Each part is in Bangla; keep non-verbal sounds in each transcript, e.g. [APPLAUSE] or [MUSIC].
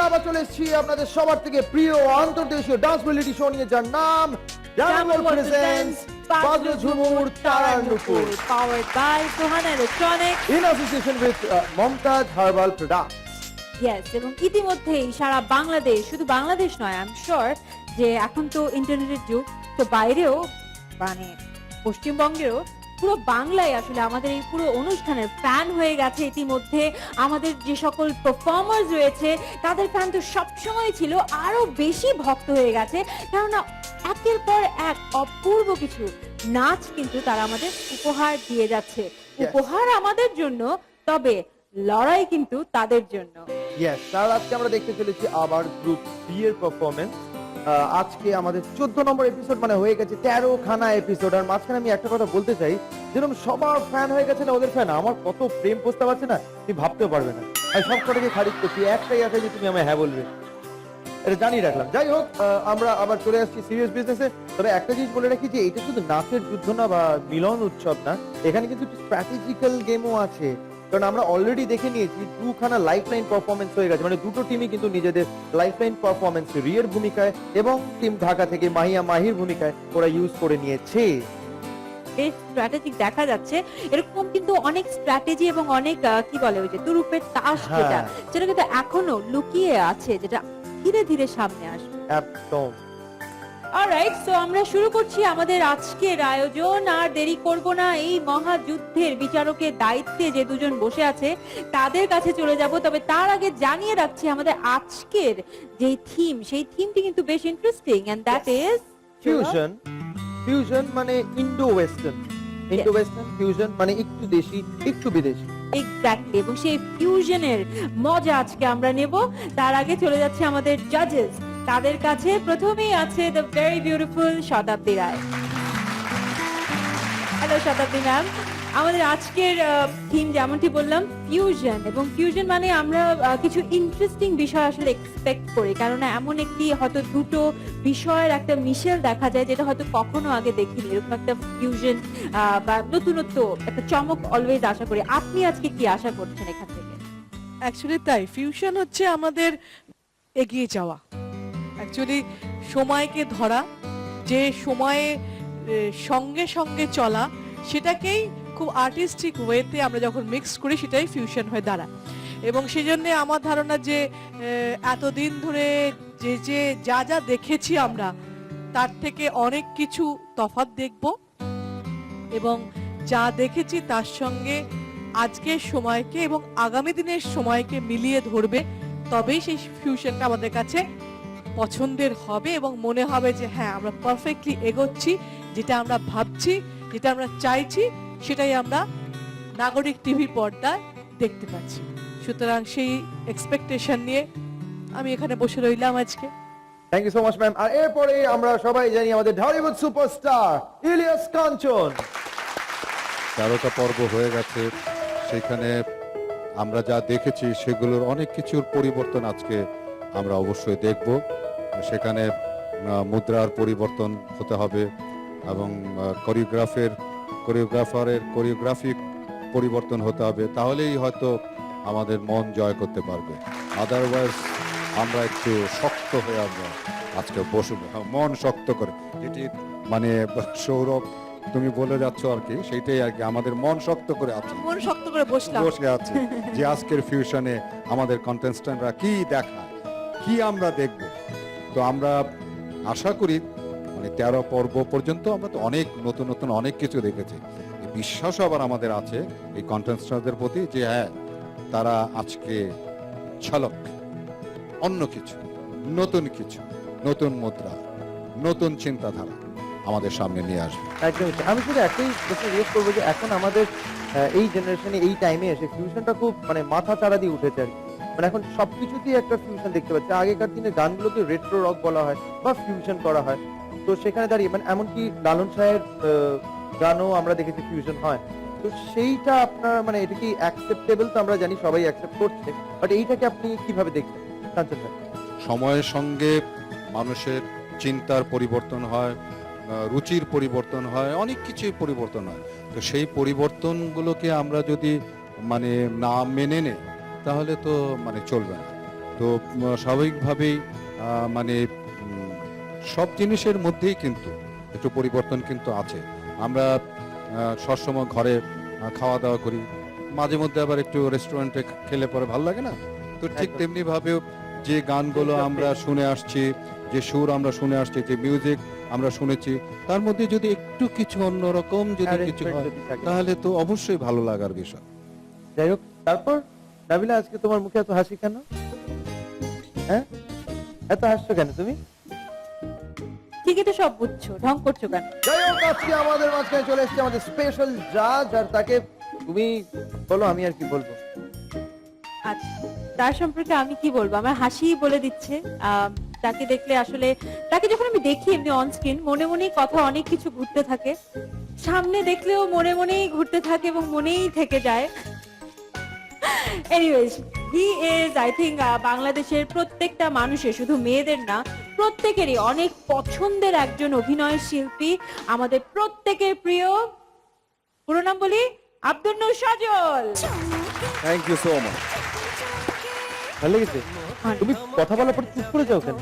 আমরা আবার চলে এসেছি আপনাদের সবার থেকে প্রিয় আন্তর্দেশীয় ডান্স রিয়েলিটি শো নিয়ে যার নাম ডায়মন্ড প্রেজেন্টস বাজলো ঝুমুর তারার নুপুর Suhana Electronics. In association with Mumtaz herbal product Yes, এবং ইতিমধ্যেই সারা বাংলাদেশ শুধু বাংলাদেশ নয় আই এম শিওর যে এখন তো ইন্টারনেটের যুগ তো বাইরেও মানে পশ্চিমবঙ্গেরও পুরো বাংলায় আসলে আমাদের এই পুরো অনুষ্ঠানের ফ্যান হয়ে গেছে ইতিমধ্যে। আমাদের যে সকল পারফর্মার্স রয়েছে তাদের ফ্যান তো সবসময় ছিল আরও বেশি ভক্ত হয়ে গেছে। কেননা একের পর এক অপূর্ব কিছু নাচ কিন্তু তারা আমাদের উপহার দিয়ে যাচ্ছে। উপহার আমাদের জন্য তবে লড়াই কিন্তু তাদের জন্য। ইয়েস তার আজকে আমরা দেখতে চলেছি আবার গ্রুপ বি এর পারফরমেন্স আজকে আমাদের চোদ্দ নম্বর এপিসোড মানে হয়ে গেছে তেরো খানা এপিসোড আর মাঝখানে আমি একটা কথা বলতে চাই, যেরকম সবার ফ্যান হয়ে গেছে না ওদের ফ্যান আমার কত প্রেম প্রস্তাব আছে না, তুমি ভাবতেও পারবে না। আমি সব কটাকে খারিজ করছি, একটাই আছে যে তুমি আমায় হ্যাঁ বলবে। এটা জানিয়ে রাখলাম। যাই হোক আমরা আবার চলে আসছি সিরিয়াস বিজনেসে তবে একটা জিনিস বলে রাখি যে, এটা শুধু নাচের যুদ্ধ না বা মিলন উৎসব না, এখানে কিন্তু স্ট্র্যাটেজিক্যাল গেমও আছে। কারণ আমরা অলরেডি দেখে নিয়েছি দুখানা লাইফ লাইন পারফরমেন্স হয়ে গেছে। মানে দুটো টিমই কিন্তু নিজেদের লাইফ লাইন পারফরমেন্স রিয়ের ভূমিকায় এবং টিম ঢাকা থেকে মাহিয়া মাহির ভূমিকায় ওরা ইউজ করে নিয়েছে। বেশ স্ট্র্যাটেজিক দেখা যাচ্ছে। এরকম কিন্তু অনেক স্ট্র্যাটেজি এবং অনেক কি বলে ওই যে তুরুপের তাস হ্যাঁ। যেটা সেটা কিন্তু এখনও লুকিয়ে আছে যেটা ধীরে ধীরে সামনে আসবে। একদম। অলরাইট সো আমরা শুরু করছি আমাদের আজকের আয়োজন। আর দেরি করব না এই মহাযুদ্ধের বিচারকের দায়িত্বে যে দুজন বসে আছে তাদের কাছে চলে যাব। তবে তার আগে জানিয়ে রাখছি আমাদের আজকের যে থিম সেই থিমটি কিন্তু বেশ interesting and that is fusion fusion মানে Indo western Indo western fusion মানে একটু দেশি একটু বিদেশি। এক্স্যাক্টলি এবং সেই ফিউশনের মজা আজকে আমরা নেব। তার আগে চলে যাচ্ছে আমাদের জাজেস তাদের কাছে প্রথমেই আছে the very beautiful Shatabdi Roy. Hello Shatabdi ma'am আমাদের আজকের থিম যেমনটি বললাম ফিউশন এবং ফিউশন মানে আমরা কিছু ইন্টারেস্টিং বিষয় আসলে এক্সপেক্ট করি। কেননা এমন একটি হয়তো দুটো বিষয়ের একটা মিশেল দেখা যায় যেটা হয়তো কখনো আগে দেখিনি। এরকম একটা ফিউশন বা নতুনত্ব, একটা চমক অলওয়েজ আশা করি। আপনি আজকে কি আশা করছেন এখান থেকে? অ্যাকচুয়ালি তাই। ফিউশন হচ্ছে আমাদের এগিয়ে যাওয়া। অ্যাকচুয়ালি সময়কে ধরা, যে সময়ে সঙ্গে সঙ্গে চলা, সেটাকেই খুব আর্টিস্টিক ওয়েতে আমরা যখন মিক্স করি, সেটাই ফিউশন হয়ে দাঁড়ায়। এবং সেই জন্য আমার ধারণা যে এতদিন ধরে যে যে, যা যা দেখেছি আমরা, তার থেকে অনেক কিছু তফাৎ দেখব। এবং যা দেখেছি তার সঙ্গে আজকের সময়কে এবং আগামী দিনের সময়কে মিলিয়ে ধরবে, তবেই সেই ফিউশনটা আমাদের কাছে পছন্দের হবে এবং মনে হবে যে হ্যাঁ আমরা পারফেক্টলি এগোচ্ছি যেটা আমরা ভাবছি যেটা আমরা চাইছি সেটাই আমরা নাগরিক টিভি পর্দায় দেখতে পাচ্ছি। সুতরাং সেই এক্সপেকটেশন নিয়ে আমি এখানে বসে রইলাম আজকে। Thank you so much ma'am আর এরপরে আমরা সবাই জানি আমাদের ঢালিউড সুপারস্টার ইলিয়াস কাঞ্চন তেরোটা পর্ব হয়ে গেছে সেখানে আমরা যা দেখেছি সেগুলোর অনেক কিছুর পরিবর্তন আজকে আমরা অবশ্যই দেখব। সেখানে মুদ্রার পরিবর্তন হতে হবে এবং কোরিওগ্রাফের কোরিওগ্রাফারের কোরিওগ্রাফিক পরিবর্তন হতে হবে। তাহলেই হয়তো আমাদের মন জয় করতে পারবে। আদারওয়াইজ আমরা একটু শক্ত হয়ে আমরা আজকে বসবো হ্যাঁ, মন শক্ত করে। যেটি মানে সৌরভ তুমি বলে যাচ্ছ আর কি সেইটাই আর কি আমাদের মন শক্ত করে আছে। মন শক্ত করে বসলাম। বসে আছে। যে আজকের ফিউশনে আমাদের কন্টেস্ট্যান্টরা কি দেখায় কি আমরা দেখব? তো আমরা আশা করি মানে তেরো পর্ব পর্যন্ত আমরা তো অনেক নতুন নতুন অনেক কিছু দেখেছি। বিশ্বাস আবার আমাদের আছে, এই কন্টেস্ট্যান্টদের প্রতি যে হ্যাঁ তারা আজকে ছলক। অন্য কিছু, নতুন কিছু, নতুন মুদ্রা, নতুন চিন্তাধারা আমাদের সামনে নিয়ে আসবে। একদমই তাই। আমি শুধু একটাই প্রশ্ন জিজ্ঞেস করব যে, এখন আমাদের এই জেনারেশনে এই টাইমে এসে ফিউশনটা খুব মানে মাথা চাড়া দিয়ে উঠেছে আর কি। মানে এখন সবকিছুতেই একটা ফিউশন দেখতে পাচ্ছি। আগেকার দিনে গানগুলোকে রেট্রো রক বলা হয় বা ফিউশন করা হয়। তো সেখানে দাঁড়িয়ে মানে এমনকি লালন সাহের গানও আমরা দেখেছি ফিউশন হয়। তো সেইটা আপনার মানে এটা কি অ্যাকসেপ্টেবল তো আমরা জানি সবাই অ্যাকসেপ্ট করছে। বাট এইটাকে আপনি কীভাবে দেখছেন? কাঞ্চন সময়ের সঙ্গে মানুষের চিন্তার পরিবর্তন হয় রুচির পরিবর্তন হয়, অনেক কিছুই পরিবর্তন হয়। তো সেই পরিবর্তনগুলোকে আমরা যদি মানে না মেনে নেই তাহলে তো মানে চলবে না। তো স্বাভাবিকভাবেই মানে সব জিনিসের মধ্যেই কিন্তু একটু পরিবর্তন কিন্তু আছে। আমরা সবসময় ঘরে খাওয়া দাওয়া করি। মাঝে মধ্যে আবার একটু রেস্টুরেন্টে খেলে পরে ভালো লাগে না? তো ঠিক। তেমনি ভাবেও যে গানগুলো আমরা শুনে আসছি যে সুর আমরা শুনে আসছি যে মিউজিক আমরা শুনেছি তার মধ্যে যদি একটু কিছু অন্যরকম যদি কিছু হয় তাহলে তো অবশ্যই ভালো লাগার বিষয়। যাই হোক তারপর? নাবিলা আজকে তোমার মুখে এত হাসি কেন? হ্যাঁ? এত হাসছো কেন তুমি? ঠিকই তো সব বুঝছ? ঢং করছ কেন? যাই হোক আজকে আমাদের মাঝখানে চলে এসেছে আমাদের স্পেশাল জাজ আর তাকে তুমি বলো আমি আর কি বলব? আচ্ছা তার সম্পর্কে আমি কি বলব? আমার হাসিই বলে দিচ্ছে। তাকে দেখলে আসলে তাকে যখন আমি দেখি এমনি অন স্ক্রিন মনে মনেই কথা অনেক কিছু ঘুরতে থাকে। সামনে দেখলেও মনে মনেই ঘুরতে থাকে এবং মনেই থেকে যায়। Anyways he is I think বাংলাদেশের প্রত্যেকটা মানুষের শুধু মেয়েদের না প্রত্যেকেরই অনেক পছন্দের একজন অভিনয় শিল্পী। আমাদের প্রত্যেকের প্রিয় পুরো নাম বলি Abdul Noor Sajal. Thank you so much ভালো লেগেছে? তুমি কথা বলার পর চুপ করে যাও কেন?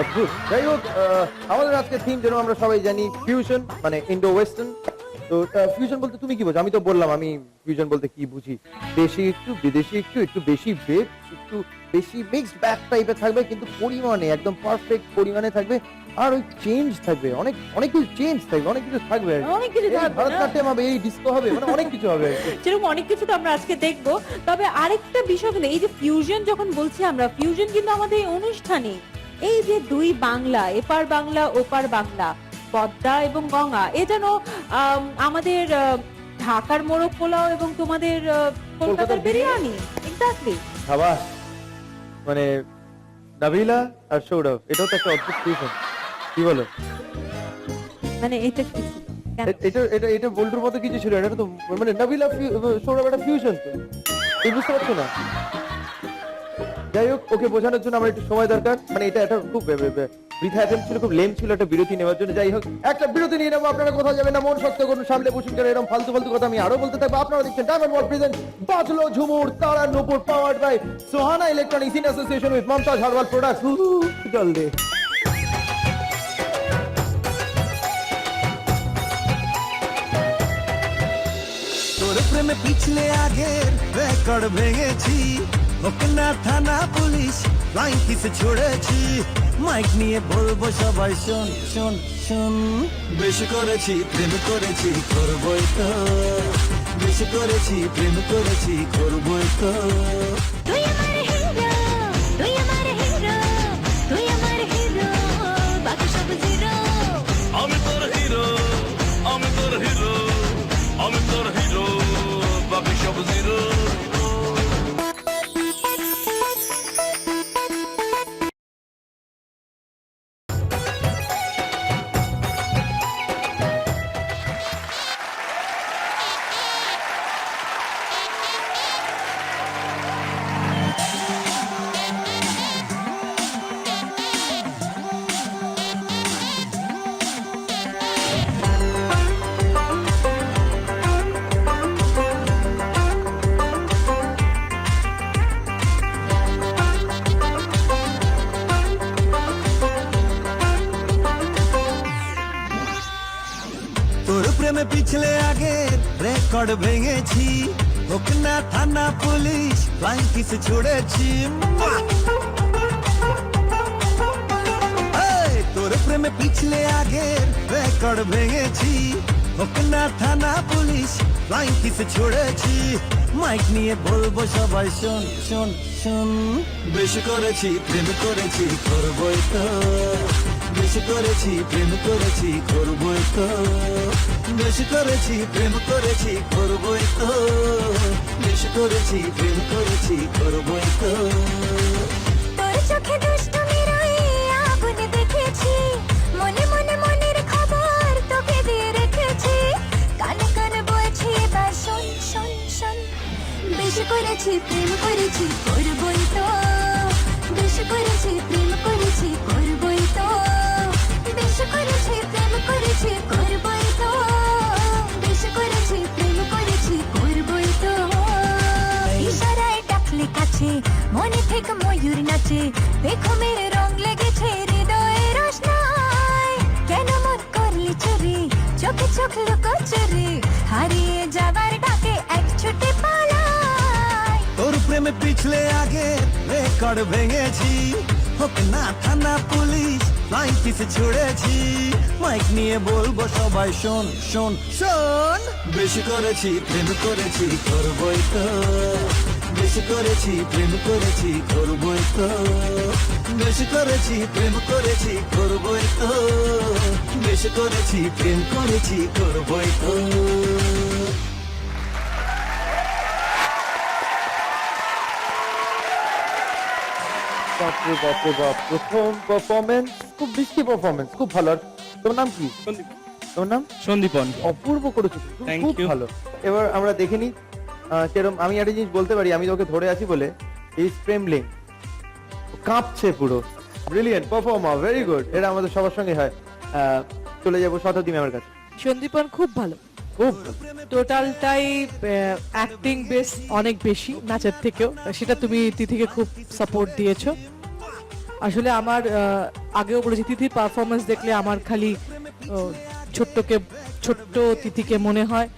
অদ্ভুত যাই হোক আমাদের আজকে থিম যেন আমরা সবাই জানি ফিউশন মানে ইন্ডো ওয়েস্টার্ন তো ফিউশন বলতে তুমি কি বোঝো আমি তো বললাম আমি ফিউশন বলতে কি বুঝি দেশি একটু বিদেশি একটু একটু বেশি বেগ একটু বেশি মিক্সড ব্যাক টাইপের থাকবে কিন্তু পরিমাণে একদম পারফেক্ট পরিমাণে থাকবে আর ওই চেঞ্জ থাকবে অনেক অনেক কিছু চেঞ্জ থাকবে অনেক কিছু থাকবে অনেক কিছু থাকবে? ভারতনাট্যম হবে এই ডিস্কো হবে মানে অনেক কিছু হবে। যেরকম [LAUGHS] অনেক কিছু তো আমরা আজকে দেখব তবে আরেকটা বিষয় হলো এই যে ফিউশন যখন বলছি আমরা ফিউশন কিন্তু আমাদের এই অনুষ্ঠানে এই যে দুই বাংলা এপার বাংলা ওপার বাংলা পদ্মা এবং গঙ্গা এ যেন আম, আমাদের ঢাকার মোরগ পোলাও এবং তোমাদের কলকাতার বিরিয়ানি? এক্স্যাক্টলি খাবার মানে নাবিলা আর সৌরভ এটাও তো একটা অদ্ভুত ফিউশন কি বলো? মানে এটা কি? এটা এটা এটা বল্টুর মতো কিছু ছিল এটা তো মানে নাবিলা সৌরভ একটা ফিউশন তো। তুমি বুঝতে পারছ না? যাই হোক ওকে বোঝানোর জন্য আমার একটু সময় দরকার। মানে এটা একটা খুব বৃথা attempt ছিল, খুব লেম ছিল একটা বিরতি নেওয়ার জন্য। যাই হোক, একটা বিরতি নিয়ে নেব, আপনারা কোথাও যাবেন না, মন শক্ত করুন, সামনে বসুন কেন এরকম ফালতু ফালতু কথা আমি আরও বলতে থাকব। আপনারা দেখছেন ডায়মন্ড ওয়ার্ল্ড প্রেজেন্ট বাজলো ঝুমুর তারা নূপুর powered by Sohana electronics in association with Mumtaz হারওয়াল products জল প্রেমে পিছলে আগের রেকর্ড ভেঙেছি। না থানা পুলিশ লাইন কিসে ছড়েছি। মাইক নিয়ে বলব সবাই শোন শোন শোন। বেশি করেছি প্রেম করেছি করবই তো। বেশি করেছি প্রেম করেছি করবই তো। তুই আমার হিরো থানা পুলিশ লাইন কিসে ছড়েছি তোর প্রেমে পিছলে আগের রেকর্ড ভেঙেছি হোক না থানা পুলিশ লাইন কিসে ছড়েছি মাইক নিয়ে বলব সবাই শোন শোন শোন বেশি করেছি প্রেম করেছি করবই তো বেশি করেছি, প্রেম করেছি করবই তো। বেশি করেছি, প্রেম করেছি করবই তো। বেশি করেছি, প্রেম করেছি করবই তো। তোর চোখে দুষ্টুমি আগুন দেখেছি। মনে মনে মনের খবর তোকে দিয়ে রেখেছি। কানে কানে বলছি, এবার শোন শোন শোন। বেশি করেছি, প্রেম করেছি দেখো মেরে রং লেগেছে কেন মন করলি চুরি চোখে চোখ লুকো চুরি হারিয়ে যাবার এক ছুটে পালাই। তোর পিছলে আগে রেকর্ড ভেঙেছি। হোক না থানা পুলিশ কিসে ছুড়েছি। মাইক নিয়ে বলব সবাই, শোন শোন শোন। বেশি করেছি, প্রেম করেছি, করবই তো। বেশি করেছি প্রেম করেছি করবই তো। বেশি করেছি প্রেম করেছি করবই তো। বেশি করেছি প্রেম করেছি করবই তো। বাপরে বাপরে বাপ প্রথম পারফরমেন্স খুব বৃষ্টি পারফরমেন্স খুব ভালো। আর তোর নাম কি? তোর নাম? সন্দীপন। অপূর্ব করেছ। খুব ভালো। এবার আমরা দেখে নিই সেরম আমি একটা জিনিস বলতে পারি আমি তোকে ধরে আছি বলে এই স্প্রেমলিং কাঁপছে পুরো। ব্রিলিয়েন্ট পারফর্মার ভেরি গুড এটা আমাদের সবার সঙ্গে হয়। চলে যাব শতাব্দী ম্যামের কাছে। সন্দীপন খুব ভালো। খুব টোটালটাই অ্যাক্টিং বেস অনেক বেশি নাচের থেকেও। সেটা তুমি তিথিকে খুব সাপোর্ট দিয়েছ। আসলে আমার আগেও বলেছি তিথির পারফরমেন্স দেখলে আমার খালি ছোট্টকে ছোট্ট তিথিকে মনে হয়।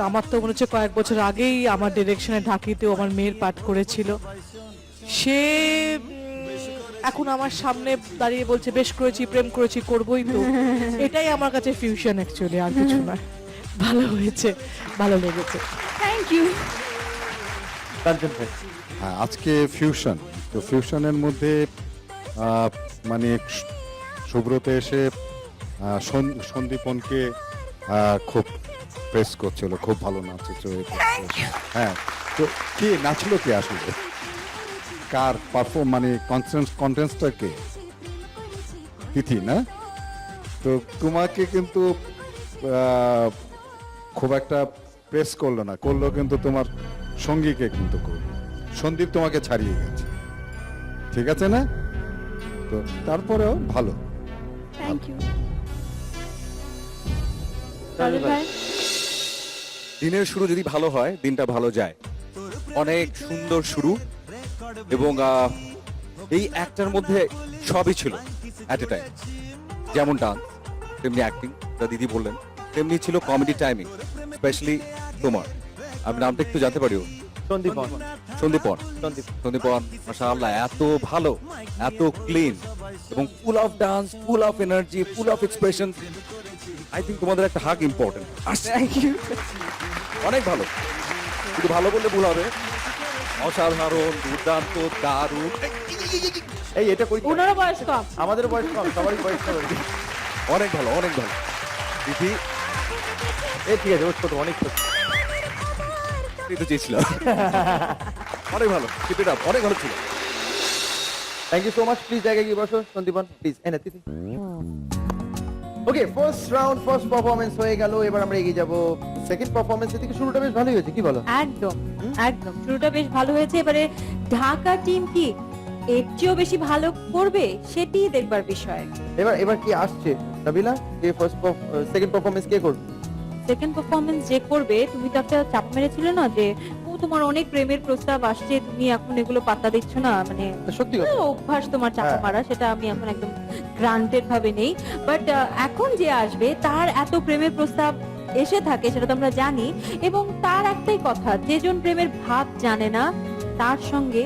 আমার তো মনে হচ্ছে কয়েক বছর আগেই আমার ডিরেকশনে ঢাকিতেও আমার মেয়ের পাঠ করেছিল। সে এখন আমার সামনে দাঁড়িয়ে বলছে বেশ করেছি প্রেম করেছি করবই তো। [LAUGHS] এটাই আমার কাছে ফিউশন অ্যাকচুয়ালি আর কিছু না। [LAUGHS] ভালো হয়েছে ভালো লেগেছে। থ্যাংক ইউ হ্যাঁ আজকে ফিউশন তো ফিউশনের মধ্যে আহ, মানে সুব্রত এসে সন- সন্দীপনকে খুব প্রেস করছিল খুব ভালো নাচেছো হ্যাঁ তো কে নাচলো কে আসলে? কার পারফর্ম মানে কনফারেন্স কন্টেন্সটা কে? তিথি না? তো তোমাকে কিন্তু খুব একটা প্রেস করল না করল কিন্তু তোমার সঙ্গীকে কিন্তু করল। সন্দীপ তোমাকে ছাড়িয়ে গেছে। ঠিক আছে না? তো তারপরেও ভালো। থ্যাংক ইউ দিনের শুরু যদি ভালো হয় দিনটা ভালো যায়। অনেক সুন্দর শুরু এবং এই একটার মধ্যে সবই ছিল অ্যাট এ টাইম যেমন ডান্স তেমনি অ্যাক্টিং যা দিদি বললেন তেমনি ছিল কমেডি টাইমিং স্পেশালি তোমার। আমি নামটা একটু জানতে পারিও সন্দীপন সন্দীপন সন্দীপ সন্দীপন মাশাআল্লাহ এত ভালো এত ক্লিন এবং full of dance full of energy full of expression I think তোমাদের একটা হাগ ইম্পর্টেন্ট অনেক ভালো। শুধু ভালো বললে ভুল হবে। অসাধারণ দুর্দান্ত দারুণ। এই এটা কই? ওনারও বয়স কম। আমাদের বয়স কম সবারই বয়স কম। অনেক ভালো অনেক ভালো। দিদি? এই ঠিক আছে ও ছোট অনেক ছোট। তো চেয়েছিলাম। অনেক ভালো ইট আপ অনেক ভালো ছিল। Thank you so much please জায়গায় গিয়ে বসো সন্দীপন প্লিজ এনে Tithi okay first round first performance হয়ে গেল এবার আমরা এগিয়ে যাব। সেকেন্ড পারফরমেন্স থেকে শুরুটা বেশ ভালোই হয়েছে কি বলো? একদম একদম শুরুটা বেশ ভালো হয়েছে। এবারে ঢাকা টিম কি এর চেয়েও বেশি ভালো করবে সেটি দেখবার বিষয়। এবার এবার কি আসছে? নাবিলা যে ফার্স্ট সেকেন্ড পারফরমেন্স কে করবে? সেকেন্ড পারফরমেন্স যে করবে তুমি তো একটা চাপ মেরেছিলে না যে তোমার অনেক প্রেমের প্রস্তাব আসছে তুমি এখন এগুলো পাত্তা দিচ্ছ না মানে সত্যি কথা। অভ্যাস তোমার চাপা হ্যাঁ। মারা সেটা আমি এখন একদম গ্রান্টেড ভাবে নেই। বাট এখন যে আসবে তার এত প্রেমের প্রস্তাব এসে থাকে সেটা তো আমরা জানি। এবং তার একটাই কথা যেজন প্রেমের ভাব জানে না তার সঙ্গে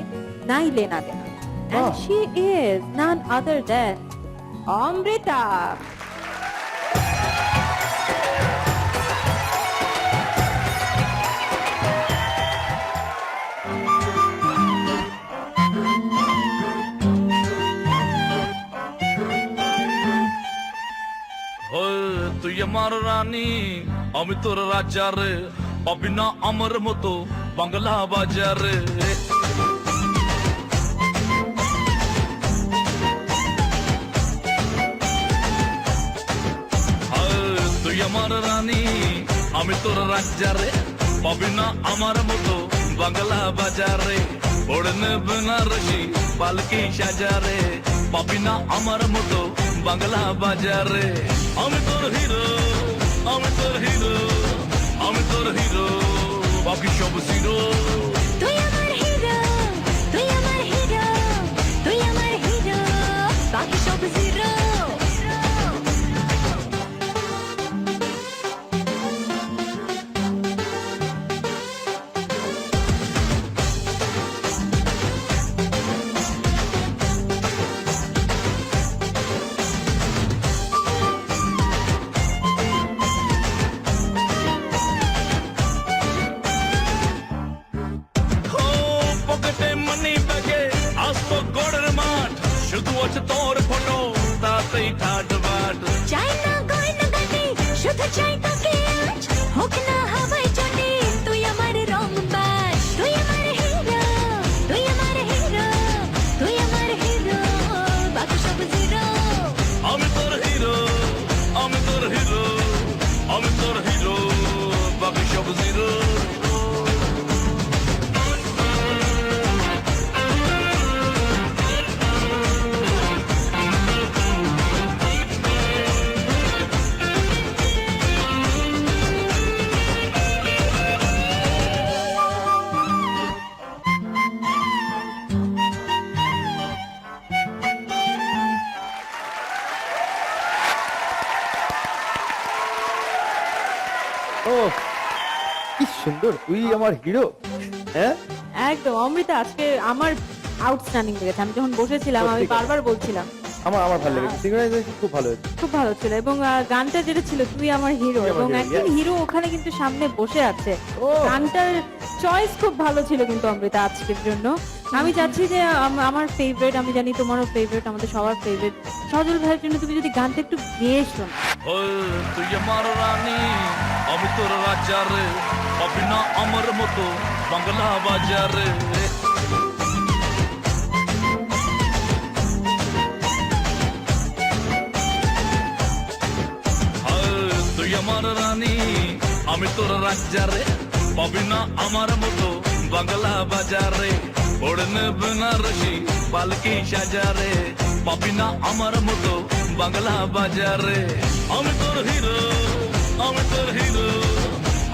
নাই লেনা দেনা। বাহ। and she is none other than Amrita. আমার রানী? আমি তোর রাজা রে পাবি না আমার মতো বাংলা বাজারে। হায়, তুই আমার রানী আমি তোর রাজা রে পাবি না আমার মতো বাংলা বাজারে। ওড়নে বেনারসি পালকি সাজারে পাবি না আমার মতো বাংলা বাজারে। আমি তোর হিরো আমি তোর হিরো আমি তোর হিরো বাকি সব জিরো সুন্দর তুই আমার হিরো? হ্যাঁ? একদম অমৃতা আজকে আমার আউটস্ট্যান্ডিং লেগেছে। আমি যখন বসেছিলাম আমি বারবার বলছিলাম। আমার আমার ভালো লেগেছে। সিঙ্গারাইজেশন খুব ভালো হয়েছে। খুব ভালো ছিল এবং গানটা যেটা ছিল তুই আমার হিরো এবং একজন হিরো ওখানে কিন্তু সামনে বসে আছে। গানটার চয়েস খুব ভালো ছিল কিন্তু অমৃতা আজকের জন্য। আমি চাচ্ছি যে আমার ফেভারিট আমি জানি তোমারও ফেভারিট আমাদের সবার ফেভারিট সজল ভাইয়ের জন্য তুমি যদি গানটা একটু গেয়ে শোনো। ও তুই আমার রানী আমি তোর রাজা রে পাবি না আমার মতো বাংলা বাজারে তুই আমার রানী আমি তোর রাজা রে পাবি আমার মতো বাংলা বাজারে ওড়নে বেনারসি পালকি সাজারে পাবি না আমার মতো বাংলা বাজারে আমি তোর হিরো আমি তোর হিরো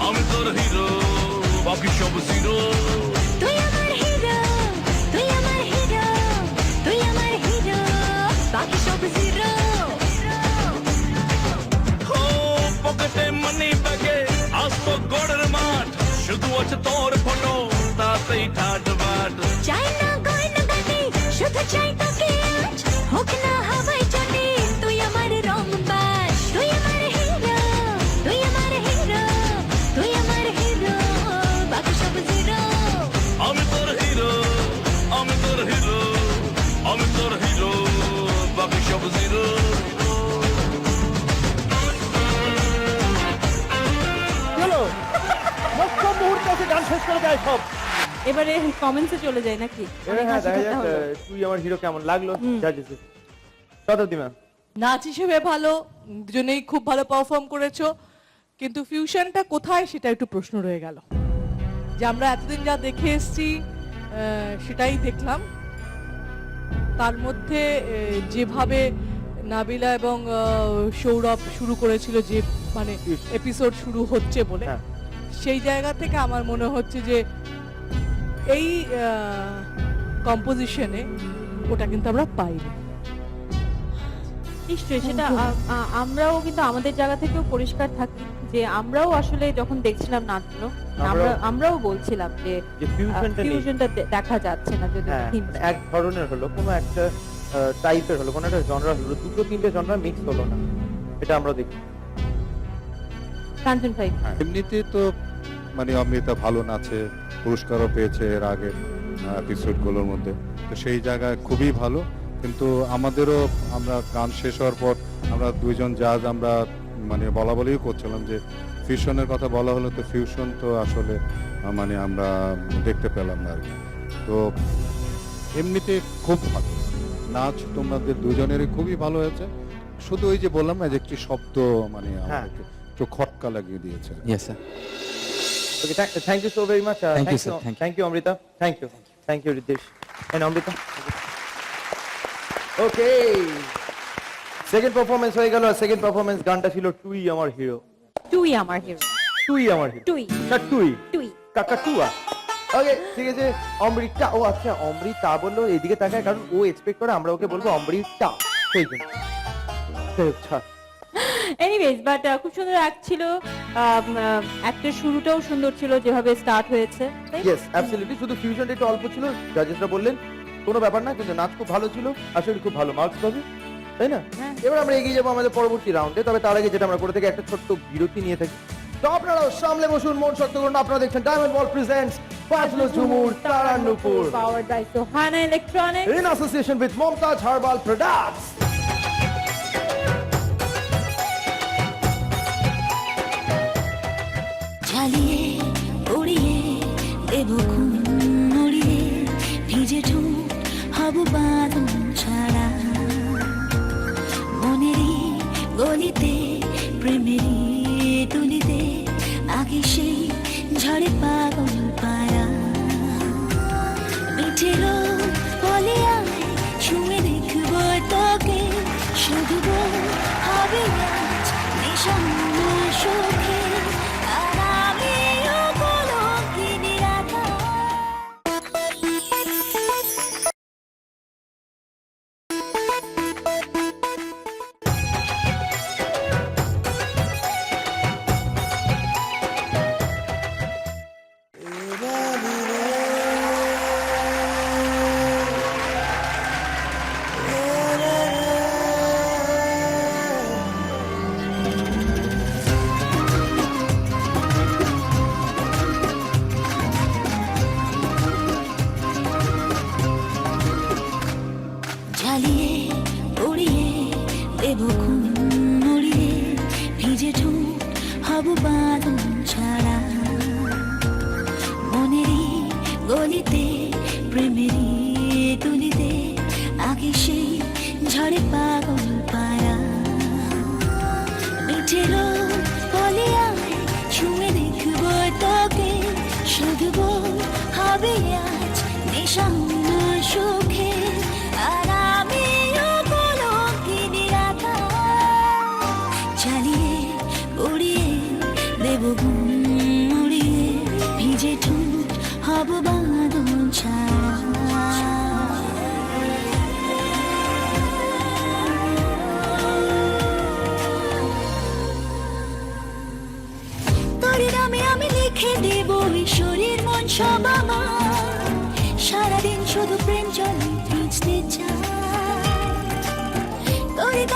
আমি তোর হিরো বাকি সব জিরো তুই আমার হিরো তুই আমার হিরো তুই আমার হিরো বাকি সব জিরো ও পকেটে মানি ব্যাগে আসতো গড়ের মাঠ শুধু আছে তোর ফটো তাতেই ঠাট বাট। চাই না গয়না গানে শুধু চাই তোকে হোক না হাওয়ায় তোর হিরো আমি তোর হিরো বাকি সব জিরো চলো। মস্ত মুহূর্তে আছে গান শেষ করে দেয় সব। এবারে কমেন্টসে চলে যায় নাকি? হ্যাঁ দেখা যাক তুই আমার হিরো কেমন লাগল। জাজেস শতাব্দী ম্যাম নাচ হিসেবে ভালো দুজনেই খুব ভালো পারফর্ম করেছ। কিন্তু ফিউশনটা কোথায় সেটা একটু প্রশ্ন রয়ে গেল। যে আমরা এতদিন যা দেখে এসেছি সেটাই দেখলাম। তার মধ্যে যেভাবে নাবিলা এবং সৌরভ শুরু করেছিল যে মানে এপিসোড শুরু হচ্ছে বলে হ্যাঁ। সেই জায়গা থেকে আমার মনে হচ্ছে যে এই কম্পোজিশনে ওটা কিন্তু আমরা পাইনি। নিশ্চয়ই সেটা আমরাও কিন্তু আমাদের জায়গা থেকেও পরিষ্কার থাকি। যে আমরাও আসলে যখন দেখছিলাম নাচগুলো আমরা আমরাও- বলছিলাম যে ফিউশনটা দেখা যাচ্ছে না যদি হ্যাঁ মানে এক ধরনের হলো কোনো একটা টাইপের হলো কোনো একটা জনরা হলো দুটো তিনটে জনরা মিক্স হলো না এটা আমরা দেখি। কাঞ্চন ভাই। এমনিতে তো মানে অমৃতা ভালো নাচে পুরস্কারও পেয়েছে এর আগে এপিসোডগুলোর মধ্যে। তো সেই জায়গায় খুবই ভালো। কিন্তু আমাদেরও আমরা গান শেষ হওয়ার পর আমরা দুইজন জাজ আমরা মানে বলা বলেই করছিলাম যে ফিউশনের কথা বলা হলো তো ফিউশন তো আসলে মানে আমরা দেখতে পেলাম না আর কি। তো এমনিতে খুব ভালো। নাচ তোমাদের দুজনেরই খুবই ভালো হয়েছে। শুধু ওই যে বললাম না যে একটি শব্দ মানে হ্যাঁ। আমাদেরকে একটু খটকা লাগিয়ে দিয়েছে। Yes, sir. Okay thank you so very much Thank you, sir. Thank you Amrita thank you thank you Ritesh and Amrita okay second performance হয়ে গেল সেকেন্ড পারফরমেন্স গানটা ছিল তুই আমার হিরো তুই আমার হিরো তুই আমার হিরো তুই না তুই তুই কাকাটুয়া। ওকে ঠিক আছে অমৃতা। ও আচ্ছা অমৃতা বলল এদিকে তাকায় কারণ ও এক্সপেক্ট করে আমরা ওকে বলব অমৃতা। সেই জন্য। আচ্ছা এনিওয়েজ বাট খুব সুন্দর অ্যাক্ট ছিল। অ্যাক্টের শুরুটাও সুন্দর ছিল যেভাবে স্টার্ট হয়েছে? ইয়েস অ্যাবসলিউটলি শুধু ফিউশনটা একটু অল্প ছিল জাজেসরা বললেন কোনো ব্যাপার না কিন্তু নাচ খুব ভালো ছিল। আসলে খুব ভালো মার্কস পাবে। তাই না? হ্যাঁ। এবার আমরা এগিয়ে যাব আমাদের পরবর্তী রাউন্ডে তবে তার আগে যেটা আমরা করে থাকি একটা ছোট্ট বিরতি নিয়ে থাকি। তো আপনারাও সামলে বসুন মন শক্ত করুন। আপনারা দেখছেন ডায়মন্ড বল প্রেজেন্টস বাজলো ঝুমুর তারান্নুপুর Powered by Sohana Electronics. in association with Momtaj Herbal Products জ্বালিয়ে উড়িয়ে দেব খুন উড়িয়ে ভিজে ঠোঁট হব বাঁধন মিঠে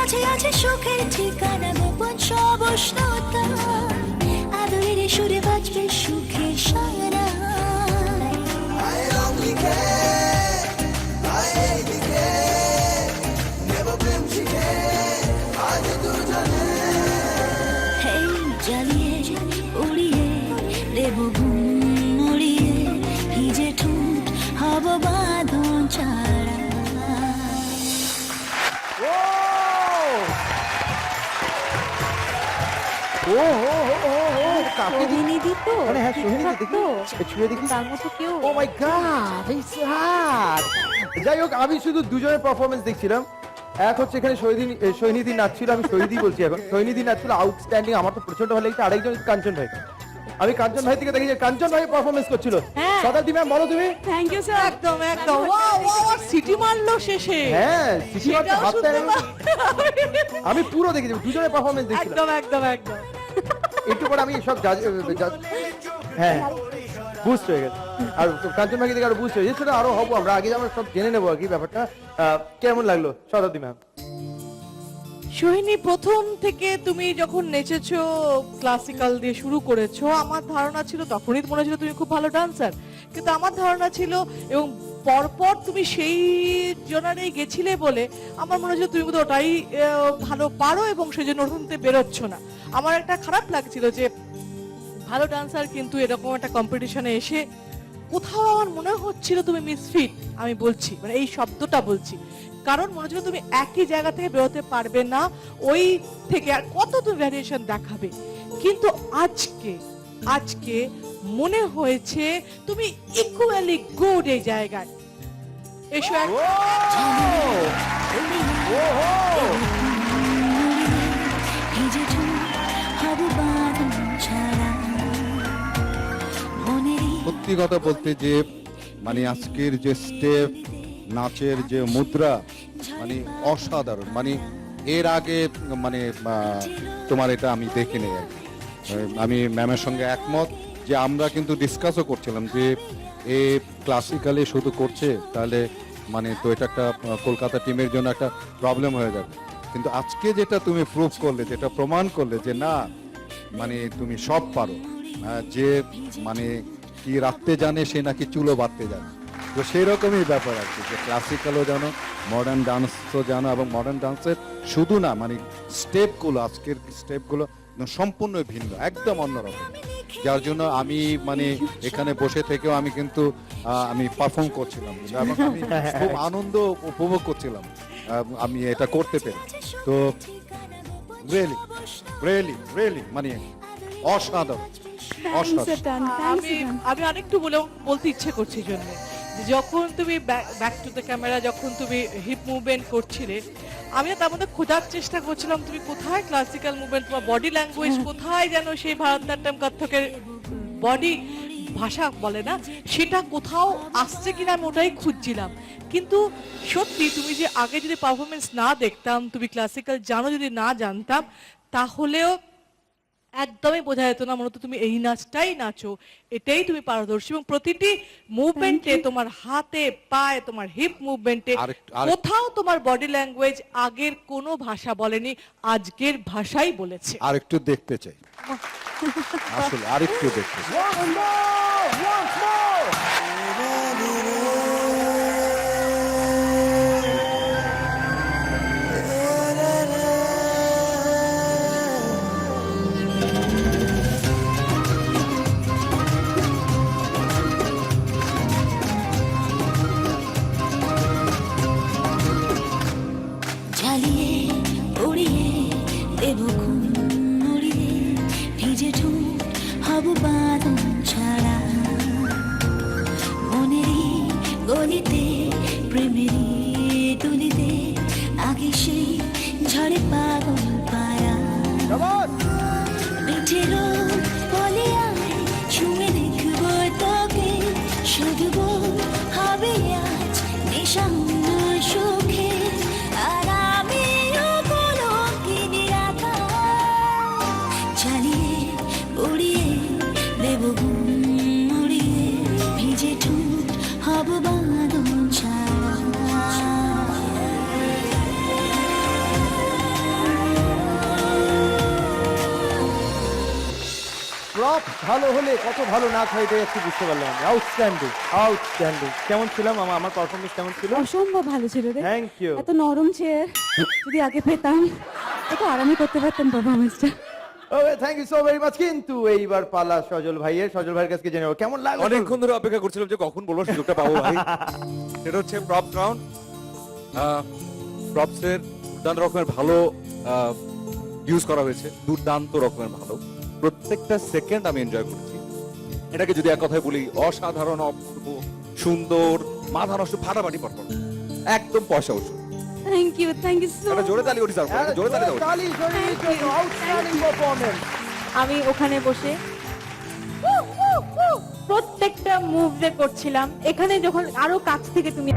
কাছে আছে সুখের ঠিকানা গোপন সব উষ্ণতা আদরের সুরে বাজবে সুখে। মানে হ্যাঁ সোহিনী দেখি ছুঁয়ে দেখি। তার মতো কেউ ও মাই গড এই হার্ট যাই হোক আমি শুধু দুজনের পারফরমেন্স দেখছিলাম। এক হচ্ছে এখানে সৈনিধি নাচছিল আমি সৈনিধি বলছি এখন। সৈনিধি নাচছিল আউটস্ট্যান্ডিং আমার তো প্রচণ্ড ভালো লেগেছে। আরেকজন কাঞ্চন ভাই। আমি কাঞ্চন ভাই থেকে দেখি যে কাঞ্চন ভাই পারফরমেন্স করছিল। হ্যাঁ। শতাব্দী ম্যাম বলো তুমি। থ্যাংক ইউ স্যার একদম একদম। ওয়াও ওয়াও সিটি মারলো শেষে। হ্যাঁ সিটি হাতটা আমি পুরো দেখেছি দুজনের পারফরমেন্স দেখছিলাম। একদম একদম একদম। একটু পরে আমি সব হ্যাঁ বুস্ট হয়ে গেছে। আর কাঞ্চন ভাই থেকে আরও বুস্ট হয়ে গেছে। আরও হব আমরা। আগে আমরা সব জেনে নেব আর কি ব্যাপারটা। কেমন লাগল শতাব্দী ম্যাম সোহিনী, প্রথম থেকে তুমি যখন নেচেছো ক্লাসিক্যাল দিয়ে শুরু করেছ, আমার ধারণা ছিল, তখনই মনে হচ্ছিল তুমি খুব ভালো ডান্সার কিন্তু আমার ধারণা ছিল এবং পরপর তুমি সেই জনারেই গেছিলে বলে আমার মনে হচ্ছে তুমি বোধহয় ওটাই ভালো পারো এবং সেই জন্য ওখানতে বেরোচ্ছ না। আমার একটা খারাপ লাগছিল যে ভালো ডান্সার কিন্তু এরকম একটা কম্পিটিশনে এসে কোথাও আমার মনে হচ্ছিল তুমি মিসফিট আমি বলছি মানে এই শব্দটা বলছি। কারণ মনে হচ্ছিল তুমি একই জায়গা থেকে বেরোতে পারবে না, ওই থেকে আর কত তুমি ভ্যারিয়েশন দেখাবে। কিন্তু আজকে আজকে মনে হয়েছে তুমি ইকুয়ালি গুড এই জায়গায় এসো সত্যি কথা বলতে যে মানে আজকের যে স্টেপ, নাচের যে মুদ্রা মানে অসাধারণ মানে এর আগে মানে তোমার এটা আমি দেখিনি আর কি। আমি ম্যামের সঙ্গে একমত যে আমরা কিন্তু ডিসকাসও করছিলাম যে এ ক্লাসিক্যালি শুধু করছে, তাহলে মানে তো এটা একটা কলকাতা টিমের জন্য একটা প্রবলেম হয়ে যাবে। কিন্তু আজকে যেটা তুমি প্রুভ করলে, যেটা প্রমাণ করলে যে না মানে তুমি সব পারো যে মানে কি রাখতে জানে সে নাকি চুলো বাঁধতে জানে। তো সেই রকমই ব্যাপার আর কি যে ক্লাসিক্যালও জানো মডার্ন ডান্সও জানো, এবং মডার্ন ডান্সের শুধু না মানে স্টেপগুলো আজকের স্টেপগুলো সম্পূর্ণ ভিন্ন একদম অন্যরকম। যার জন্য আমি মানে এখানে বসে থেকেও আমি কিন্তু আমি পারফর্ম করছিলাম। এবং আমি খুব আনন্দ উপভোগ করছিলাম। আমি এটা করতে পেরে। তো রিয়েলি রিয়েলি রিয়েলি মানে অসাধারণ। অসাধারণ। আমি আমি আরেকটু বলে বলতে ইচ্ছে করছি জন্য। যখন তুমি ব্যাক টু দ্য ক্যামেরা যখন তুমি হিপ মুভমেন্ট করছিলে আমি তার মধ্যে খোঁজার চেষ্টা করছিলাম তুমি কোথায় ক্লাসিক্যাল মুভমেন্ট তোমার বডি ল্যাঙ্গুয়েজ কোথায় যেন সেই ভারতনাট্যম কত্থকের বডি ভাষা বলে না সেটা কোথাও আসছে কিনা আমি ওটাই খুঁজছিলাম। কিন্তু সত্যি তুমি যে আগে যদি পারফরমেন্স না দেখতাম তুমি ক্লাসিক্যাল জানো যদি না জানতাম তাহলেও একদমই বোঝা যেত না মূলত তুমি এই নাচটাই নাচো এটাই তুমি পারদর্শী এবং প্রতিটি মুভমেন্টে তোমার হাতে পায়ে তোমার হিপ মুভমেন্টে আরেকটু- কোথাও তোমার বডি ল্যাঙ্গুয়েজ আগের কোনো ভাষা বলেনি আজকের ভাষাই বলেছে। আর একটু দেখতে চাই। আসলে আর একটু দেখতে চাই। নাচ হয় এটাই একটু বুঝতে পারলাম আমি আউটস্ট্যান্ডিং আউটস্ট্যান্ডিং কেমন ছিলাম? আমার আমার পারফরমেন্স কেমন ছিল? অসম্ভব ভালো ছিল রে। থ্যাংক ইউ এত নরম চেয়ার যদি আগে পেতাম এত আরামে করতে পারতাম পারফরমেন্সটা okay thank you so very much কিন্তু এইবার পালা সজল ভাইয়ের। সজল ভাইয়ের কাছে জেনে কেমন লাগল অনেকক্ষণ ধরে অপেক্ষা করছিলাম যে কখন বলব সুযোগটা পাবো ভাই। সেটা হচ্ছে প্রপ রাউন্ড প্রপসের দুর্দান্ত রকমের ভালো ইউজ করা হয়েছে। দুর্দান্ত রকমের ভালো। প্রত্যেকটা সেকেন্ড আমি এনজয় করেছি। এটাকে যদি এক কথায় বলি অসাধারণ অপূর্ব সুন্দর মাথা নষ্ট ফাটাফাটি পারফরমেন্স একদম পয়সা উৎসব thank you thank you so জোরে তালি ওঠি স্যার জোরে তালি দাও তালি জোরে জোরে আউটস্ট্যান্ডিং পারফরম্যান্স আমি ওখানে বসে প্রত্যেকটা মুভ যে করছিলাম এখানে যখন আরও কাছ থেকে তুমি